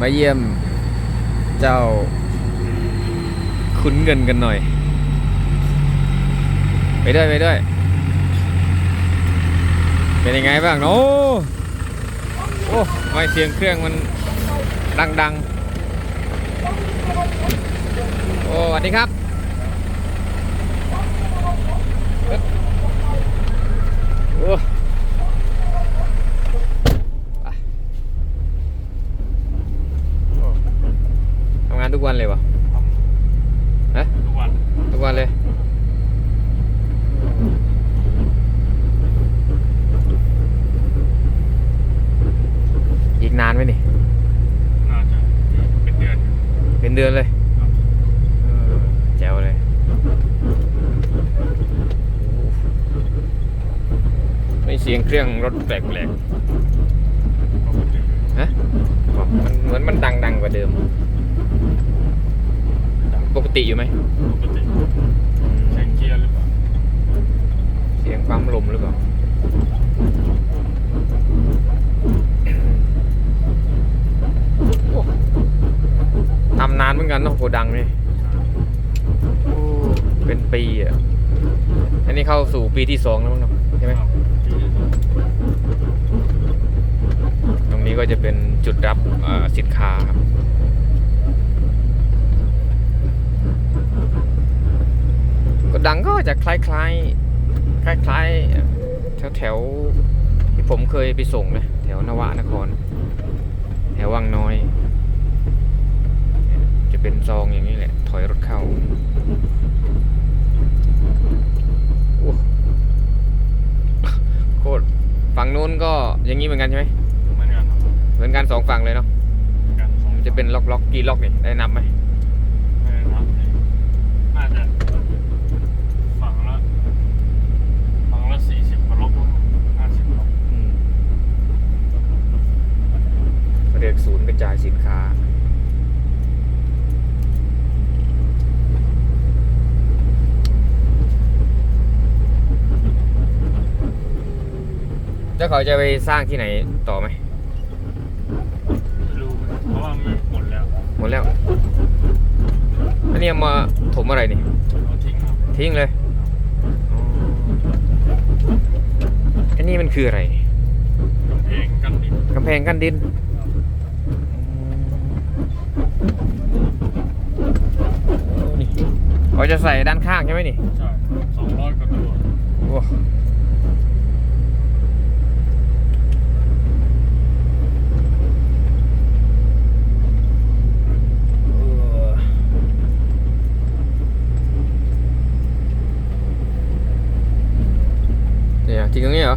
มาเยี่ยมเจ้าขุนเงินกันหน่อย ไปด้วยไปด้วย เป็นยังไงบ้างโอ้โอ้ไม่เสียงเครื่องมันดังดังโอ้สวัสดีครับ โอ้ไปโอ้ทำงานทุกวันเลยวะฮะทุกวัน ทุกวันเลย อีกนานไหมนี่น่าจะเป็นเดือนอยู่เป็นเดือนเลยครับเออแจ๋วเลยไม่เสียงเครื่องรถแปลกปกติๆฮะบอกมันเหมือนมันดังดังๆกว่าเดิมปก ติอยู่ไหมปกติแข่งเกียร์หรือเปล่าเสียงปั๊มลมหรือเปล่าโอ้ทำนานเหมือนกันเนาะโกดังนี่โอ้เป็นปีอะ อันนี้เข้าสู่ปีที่สองแล้วมั้งเนาะใช่ไหมครับปีที่สองตรงนี้ก็จะเป็นจุดรับเอ่อสินค้าครับ โก ดังก็จะคล้ายๆคล้ายๆแถวแถวๆที่ผมเคยไปส่งนะแถวนวานคร แถววังน้อย จะเป็นซองอย่างนี้แหละ ถอยรถเข้าโอ้โคตรฝั่งนู้นก็อย่างนี้เหมือนกันใช่ไหมเหมือนกันครับเหมือนกันสองฝั่งเลยเนาะเหมือนกันสองมันจะเป็นล็อกล็อกกี่ล็อกนี่ได้นับไหมไม่ได้นับน่าจะฝั่งละฝั่งละสี่สิบกว่าลบห้าสิบลบ อืมเรียกศูนย์กระจายสินค้า แล้วเขาจะไปสร้างที่ไหนต่อไหมไม่รู้เหมือนกันเพราะว่ามันหมดแล้วหมดแล้วอันนี้เอามาถมอะไรนี่ เราทิ้งครับทิ้งเลยอ๋ออันนี้มันคืออะไร กำแพงกันดินกำแพงกั้นดินโอ้นี่เขาจะใส่ด้านข้างใช่ไหมนี่ ใช่สองร้อยกว่าตัว โอ้เออ เนี่ยทิ้งตรงนี้เหรอ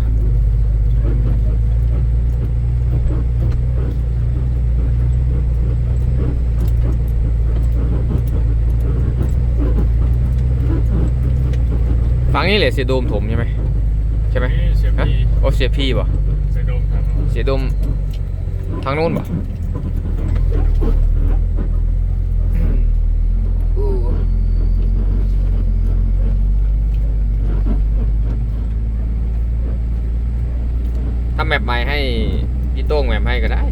ฝั่งนี้แหละเสียโดมถมใช่ไหมใช่ไหมนี่เสียฮะพีโอเสียพี่ป่ะเสียโดมทางโน้นเสียโดมทางโน้นป่ะ ถ้าแมปใหม่ให้พี่โต้งแมปให้ก็ได้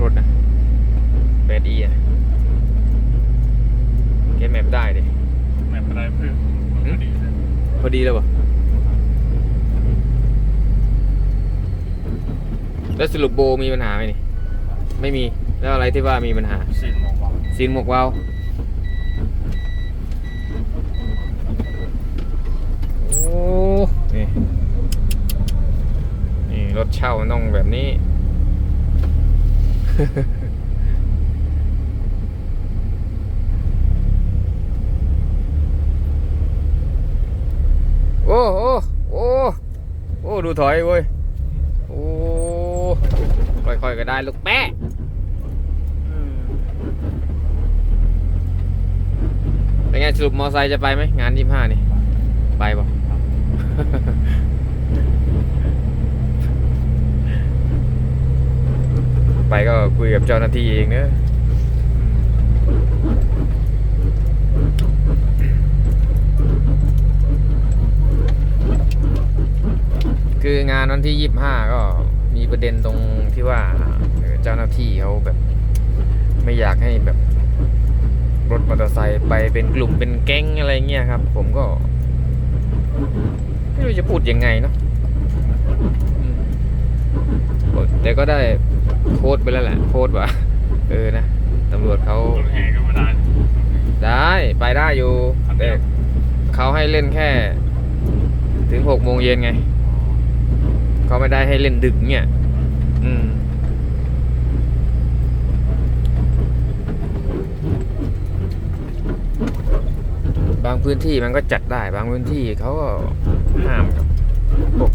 รถนะแปดอีอะแกแมปได้ดิแมปอะไรเพื่อนมันก็ดีเลยพอดีแล้วป่ะแล้วสรุปโบมีปัญหาไหมนี่ ไม่มี แล้วอะไรที่ว่ามีปัญหา ซีนหมอกวังซีนหมวกวาวโอ้นี่นี่ รถเช่านต้องแบบนี้ โอ้โอ้โอ้โอ้ดูถอยเว้ย โอ้ค่อยๆก็ได้ลูกแป๊ะเป็นไงสรุปมอไซค์จะไปไหมงานยี่ห้านี่ ไปป่ ไปก็คุยกับเจ้าหน้าที่เองเนอะคืองานวันที่ยี่ห้าก็มีประเด็นตรงที่ว่าเจ้าหน้าที่เขาแบบ ไม่อยากให้แบบรถมอเตอร์ไซค์ไปเป็นกลุ่มเป็นแก๊งอะไรเงี้ยครับ ผมก็ ไม่รู้จะพูดยังไงเนาะแต่ก็ได้ โค้ดไปแล้วแหละโค้ดว่าเออนะตำรวจเขารถแห่ก็ไม่ได้ได้ไปได้อยู่ครับแต่เขาให้เล่นแค่ ถึงหกโมงเย็นไงเขาไม่ได้ให้เล่นดึกเนี่ยอืมบางพื้นที่มันก็จัดได้ บางพื้นที่เขาก็ห้ามกับพวก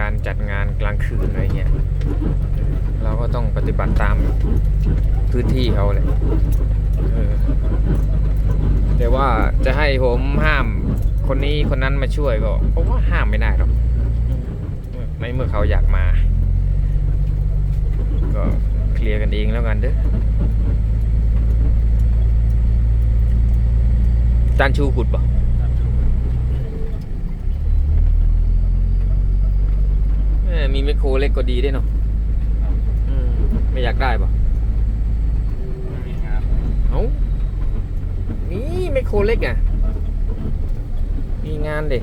การจัดงานกลางคืนอะไรเงี้ย เราก็ต้องปฏิบัติตามพื้นที่เขาเลยเออแต่ว่าจะให้ผมห้ามคนนี้คนนั้นมาช่วยก็ผมว่าห้ามไม่ได้หรอกอืมในเมื่อเขาอยากมา ก็เคลียร์กันเองแล้วกันเด้อจานชูขุดปะมีไมโครเล็กก็ดีได้เนาะ ไม่อยากได้ปะไม่มีงานเอ้านี่ไมคโครเล็กอะ มีงานเด็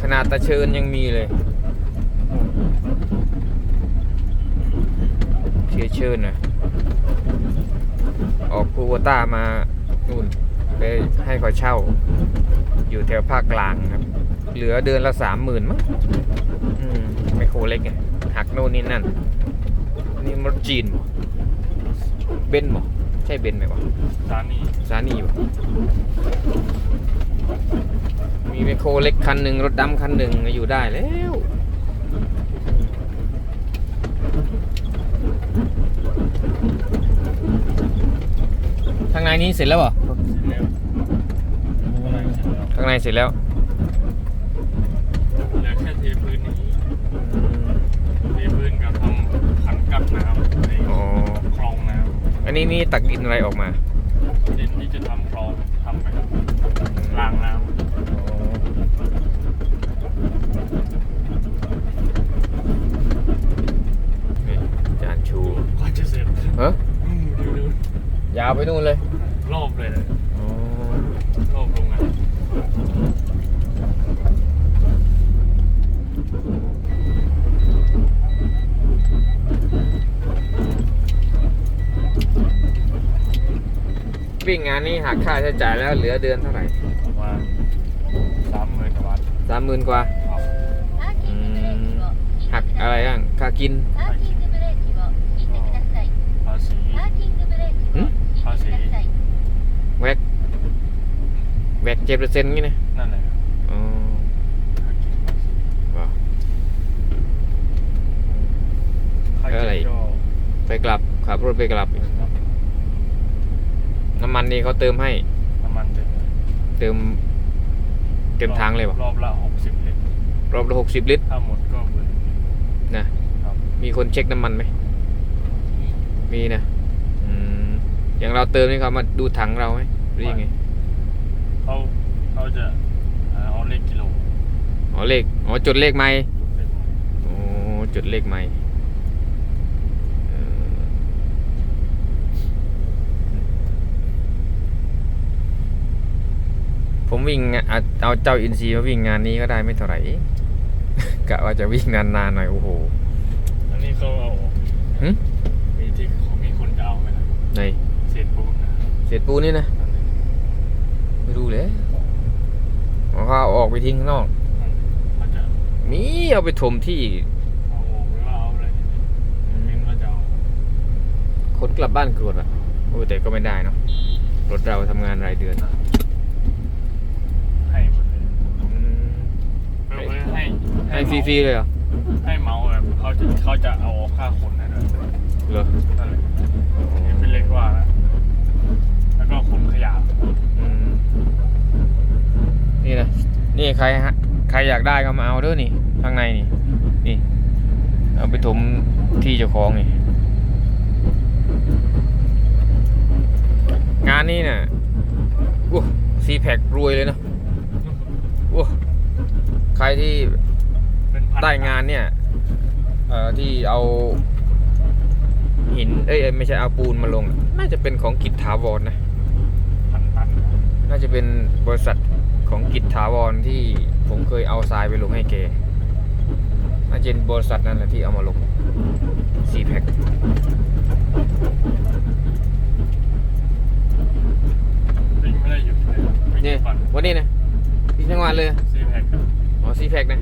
ขนาดตะเชิญยังมีเลยเชียเชิญนะออกคูวต้ามานู่นไปให้เขาเช่า อยู่แถวภาคกลางครับ เหลือเดือนละสามหมื่นมั้ง อืมไมคโครเล็กไงหักโน่นนี่นั่น นี่รถจีนบ่เบนซ์บ่ใช่เบนซ์ไหมวะสถานีซานี่บ่มีไมคโครเล็กคันหนึ่งรถดำคันหนึ่งอยู่ได้แล้วทางในนี้เสร็จแล้วเหรอเร็วอะไรเสร็จแล้วข้างในเสร็จแล้ว เหลือแค่เทพื้นนี้เทพื้นกับทำขันกักน้ำไอ้ อ๋อ คลองน้ อั นนี้นี่ตักดินอะไรออกมาำดินที่จะทำคลองทำไปครับล้างน้นี่จานชูำก็จะเสร็จเฮ้ย อืมดูดูยาวไปนู่นเลย รอบเลยนะ อ๋อ รอบโรงงาน วิ่งงานนี้หักค่าใช้จ่ายแล้วเหลือเดือนเท่าไหร่ปราสามหมื่นกว่าสามหมื่นกว่าหักอะไรอะค่ากิน ภาษีภาษีแวกแวกเจ็ดเปอร์เซ็นต์นี่นะนั่นแหละอ๋ออะไรไปกลับขับรถไปกลับ น้ำมันนี่เขาเติมให้ น้ำมันเต็มเลยเติม เต็มทางเลยป่ะรอบละหกสิบลิตรรอบละหกสิบลิตรถ้าหมดก็เบิร์นนะครับมีคนเช็คน้ำมันไหมมีนะอืมอย่างเราเติมนี่เขามาดูถังเราไหมหรือยังไงเขาเขาจะเอาเลขกิโลอ๋อเลขอ๋อจดเลขไหมเลขโอ้จดเลขไหมเออ ผมวิ่งงะเอาเอาเจ้าอินซีมาวิ่งงานนี้ก็ได้ไม่เท่าไหร่กะว่าจะวิ่งนานๆหน่อยโอ้โห อันนี้เขาเอาออกหึมีที่เขามีคนจะเอาไหมนะในเศษปูนนะเศษปูนนี่นะนั่นเลยไม่รู้เลยอ๋อเขาเอาออกไปทิ้งข้างนอกนั่นเขาจะมีเอาไปถมที่ เอาออกหรือว่าเอาอะไรเห็นว่าจะเอาคนกลับบ้านกรวดอะ โอ้แต่ก็ไม่ได้เนาะ รถเราทำงานรายเดือน ให้หมดเลย อืม เพื่อ ให้ให้ฟรีๆเลยเหรอๆให้เหมาแบบเขาจะเขาจะเอาค่าคนนะด้วยเหรอนั่นแหละเห็นเป็นเลขว่านะแล้วก็คนขยะอืมนี่นะนี่ใครฮะใครอยากได้ก็มาเอาเด้อนี่ข้างในนี่ นี่ เอาไปถมที่เจ้าของนี่ งานนี้น่ะอู้ซีแพครวยเลยเนาะอู้ใครที่เป็น ใต้งานเนี่ยเอ่อที่เอาหินเอ้ยเอ้ยไม่ใช่เอาปูนมาลง น่าจะเป็นของกิจถาวรนะ พันตันน่าจะเป็นบริษัทของกิจถาวรที่ผมเคยเอาทรายไปลงให้แกน่าจะเป็นบริษัทนั่นแหละที่เอามาลงซีแพ็ควิ่งไม่ได้หยุดเลยวิ่งเนี่ยทุกวันวันนี้นะพี่ทั้งวันเลยซีแพคอ๋อซีแพ็คนะ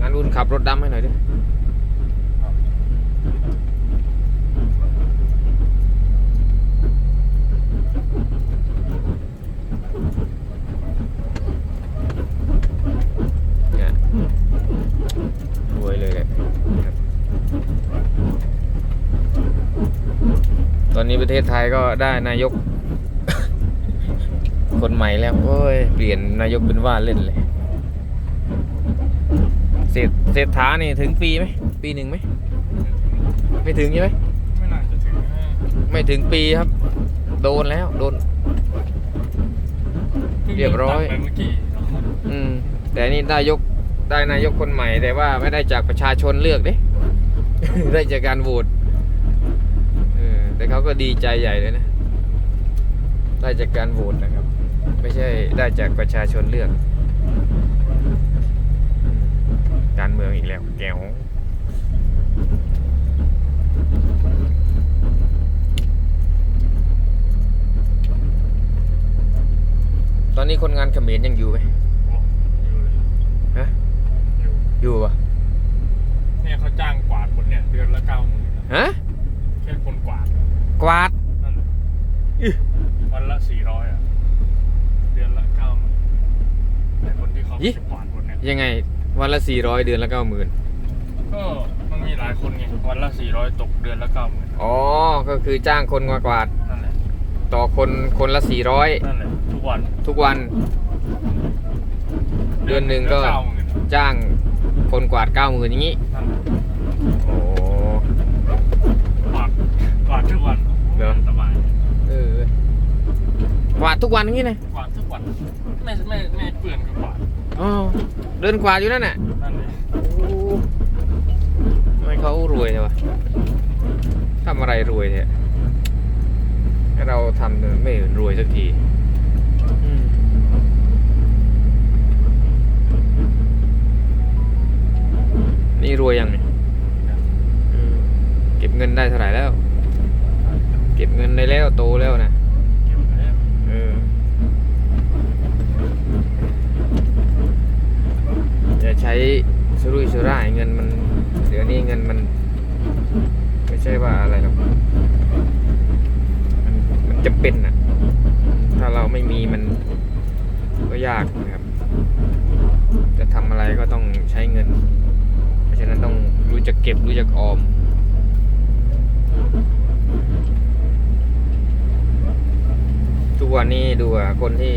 งั้นรุ่น ขับรถดำให้หน่อยดิเนี่ยรวยเลยตอนนี้ประเทศไทยก็ได้นายก คนใหม่แล้ว โอ้ย เปลี่ยนนายกเป็นว่าเล่นเลย รษเศรษฐานี่ถึงปีไหมปีหนึ่งไหมไม่ถึงใช่ไหมไม่น่าจะถึงนะไม่ถึงปีครับ โดนแล้วโดนเรียบร้อยพิ่งเลืกตั้งไปเมื่อกี้อืม แต่นี่นายกได้นายกคนใหม่ แต่ว่าไม่ได้จากประชาชนเลือกเด้ ได้จากการโหวตเออแต่เขาก็ดีใจใหญ่เลยนะ ได้จากการโหวตนะครับ ไม่ใช่ได้จากประชาชนเลือกอืม การเมืองอีกแล้วแก้วตอนนี้คนงานเขมรยังอยู่ไหมโอ้อยู่เลยฮะอยู่อยู่ปะเนี่ยเขาจ้างกวาดคนเนี่ยเดือนละเก้าหมื่นฮะ แค่คนกวาด กวาดนั่นแหละอื้อวันละสี่ร้อยอะ เดือนละเก้าหมื่นแต่คนที่เขายี่จะกวาดคนเนี่ย ยังไง วันละสี่ร้อยเดือนละเก้าหมื่นก็มันมีหลายคนไงวันละสี่ร้อยตกเดือนละเก้าหมื่นอ๋อ ก็คือจ้างคนมากวาด นั่นแหละต่อคนคนละสี่ร้อยนั่นแหละทุกวันทุกวัน เดือนหนึ่งก็เก้าหมื่นจ้างคนกวาดเก้าหมื่นอย่างนี้ นั่นแหละโอ้ กวาดกวาดทุกวันเหรอ สบายเออกวาดทุกวันอย่างนี้เลยกวาดทุกวันไม่ไม่ไม่เปื่อนก็กวาด อ๋อ เดินกวาดอยู่นั่นน่ะนั่นเลยโอ้ทำไมเขารวยเลยวะทำอะไรรวยเนี่ยให้เราทำเนี่ยไม่รวยสักทีอืมนี่รวยยังเนี่ยอืมเก็บเงินได้เท่าไหร่แล้ว เก็บเงินได้แล้วโตแล้วนะ เก็บไว้ เอออย่า ใช้สุรุ่ยสุร่ายเงินมันเดี๋ยวนี้เงินมัน ไม่ใช่ว่าอะไรหรอกมันมันจะเป็นอะ ถ้าเราไม่มีมันก็ยากนะครับ จะทำอะไรก็ต้องใช้เงิน เพราะฉะนั้นต้องรู้จักเก็บรู้จักออมทุกวันนี้ดูอะคนที่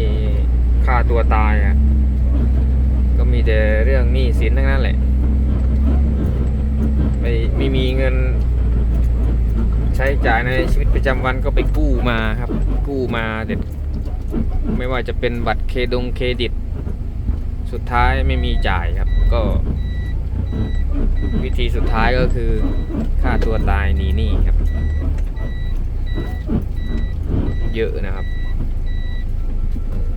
ฆ่าตัวตายอะ ก็มีแต่เรื่องหนี้สินทั้งนั้นแหละ ไม่ไม่มีเงิน ใช้จ่ายในชีวิตประจำวันก็ไปกู้มาครับ กู้มาเด็ดไม่ว่าจะเป็นบัตรเครดงเครดิต สุดท้ายไม่มีจ่ายครับ ก็ วิธีสุดท้ายก็คือฆ่าตัวตายหนีหนี้ครับ เยอะนะครับ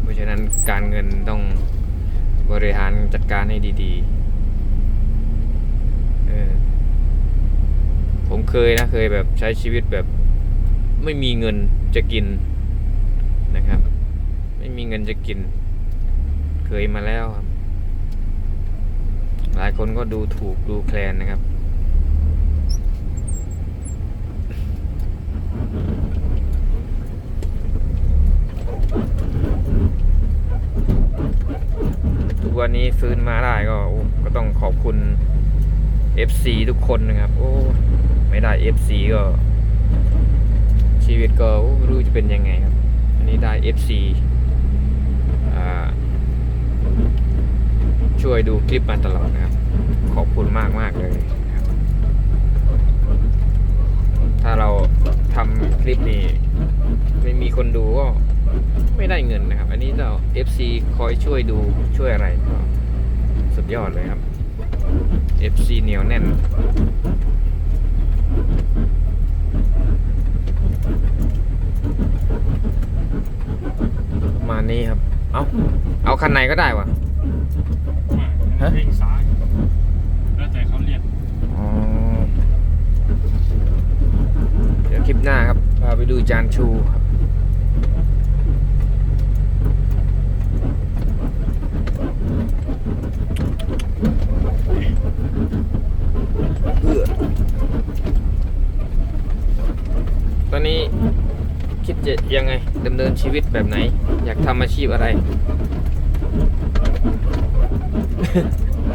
เพราะฉะนั้นการเงินต้อง บริหารจัดการให้ดีๆเออผมเคยนะเคยแบบใช้ชีวิตแบบไม่มีเงินจะกินนะครับ ไม่มีเงินจะกิน เคยมาแล้วครับ หลายคนก็ดูถูกดูแคลนนะครับ ทุกวันนี้ฟื้นมาได้ก็ก็ต้องขอบคุณ FC ทุกคนนะครับ โอ้ ไม่ได้ FC ก็ ชีวิตก็ไม่รู้จะเป็นยังไงครับ อันนี้ได้ FC ช่วยดูคลิปมาตลอดนะครับ ขอบคุณมากมากเลยถ้าเราทำคลิปนี้ ไม่มีคนดูก็ ไม่ได้เงินนะครับ อันนี้เรา FC คอยช่วยดูช่วยอะไรก็สุดยอดเลยครับ FC เหนียวแน่นประมาณนี้ครับ เอาเอาคันไหนก็ได้วะ ฮะเร่งซ้ายแล้วแต่เขาเรียกอ๋อเดี๋ยวคลิปหน้าครับ พาไปดูจานชูครับ เอื้อตอนนี้คิดจะยังไงดำเนินชี วิตแบบไหน อยากทำอาชีพอะไร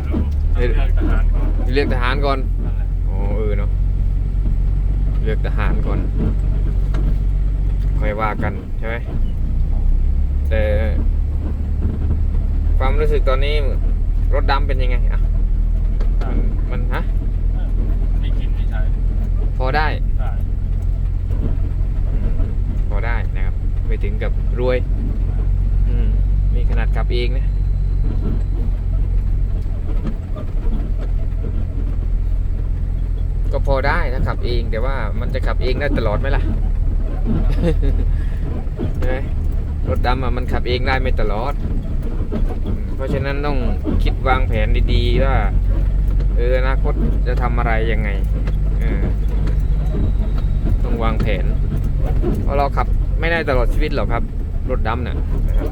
ต้องเลือกทหารก่อนเลือกทหารก่อนนั่นแหละอ๋อเออเนาะเลือกทหารก่อน ค่อยว่ากันใช่ไหมแต่ความรู้สึกตอนนี้รถดำเป็นยังไงอะมันมันฮะไม่กินไม่ใช้พอได้ ได้ พอได้นะครับ ไม่ถึงกับรวย อืมมีขนาดขับเองนะก็พอได้ถ้าขับเองแต่ว่ามันจะขับเองได้ตลอดไหมล่ะใช่ไหมรถดำอะมันขับเองได้ไม่ตลอดอืมเพราะฉะนั้นต้องคิดวางแผนดีๆว่าเอออนาคตจะทำอะไรยังไงเออต้องวางแผนเพราะเราขับ ไม่ได้ตลอดชีวิตหรอกครับ รถดำนะนะครับ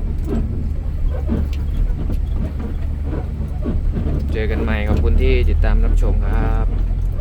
เจอกันใหม่ขอบคุณที่ติดตามรับชมครับ